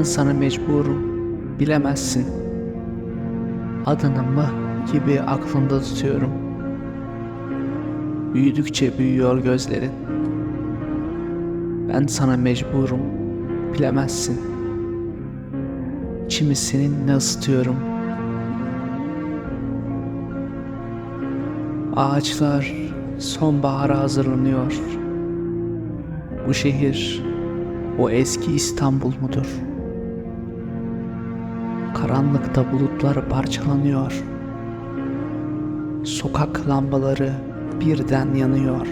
Ben sana mecburum, bilemezsin. Adını mı gibi aklımda tutuyorum. Büyüdükçe büyüyor gözlerin. Ben sana mecburum, bilemezsin. İçimi seninle ısıtıyorum. Ağaçlar sonbahara hazırlanıyor. Bu şehir o eski İstanbul mudur? Karanlıkta bulutlar parçalanıyor. Sokak lambaları birden yanıyor.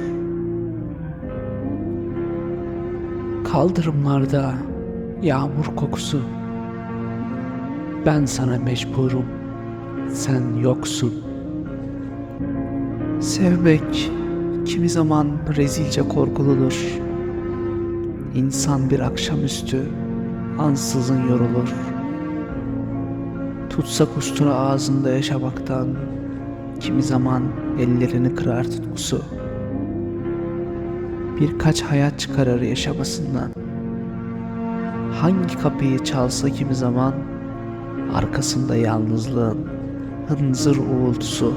Kaldırımlarda yağmur kokusu. Ben sana mecburum. Sen yoksun. Sevmek kimi zaman rezilce korkuludur. İnsan bir akşamüstü ansızın yorulur. Tutsak ustura ağzında yaşamaktan kimi zaman ellerini kırar tutkusu. Birkaç hayat çıkarır yaşamasından. Hangi kapıyı çalsa kimi zaman arkasında yalnızlığın hınzır uğultusu.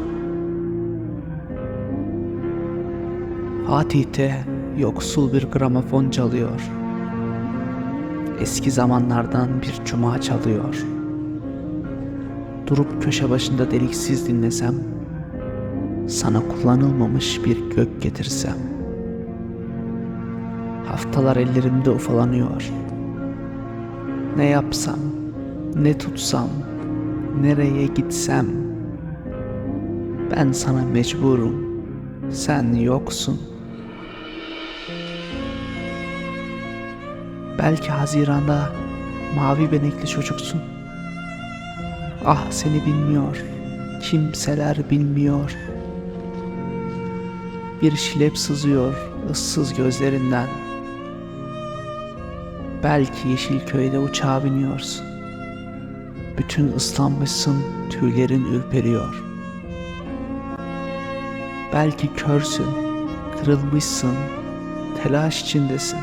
Fatih'te yoksul bir gramofon çalıyor. Eski zamanlardan bir cuma çalıyor. Durup köşe başında deliksiz dinlesem, sana kullanılmamış bir gök getirsem. Haftalar ellerimde ufalanıyor. Ne yapsam, ne tutsam, nereye gitsem. Ben sana mecburum, sen yoksun. Belki Haziran'da mavi benekli çocuksun. Ah seni bilmiyor, kimseler bilmiyor. Bir şilep sızıyor ıssız gözlerinden. Belki Yeşilköy'de uçağa biniyorsun. Bütün ıslanmışsın, tüylerin ürperiyor. Belki körsün, kırılmışsın, telaş içindesin.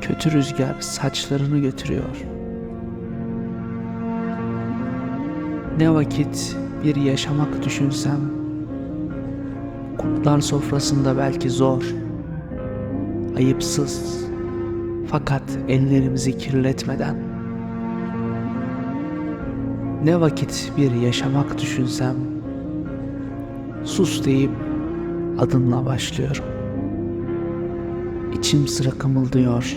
Kötü rüzgar saçlarını götürüyor. Ne vakit bir yaşamak düşünsem, kurtlar sofrasında belki zor, ayıpsız, fakat ellerimizi kirletmeden. Ne vakit bir yaşamak düşünsem, sus deyip adımla başlıyorum. İçim sıra kımıldıyor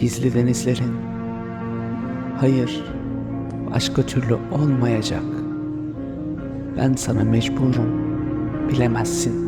gizli denizlerin. Hayır, başka türlü olmayacak. Ben sana mecburum, bilemezsin.''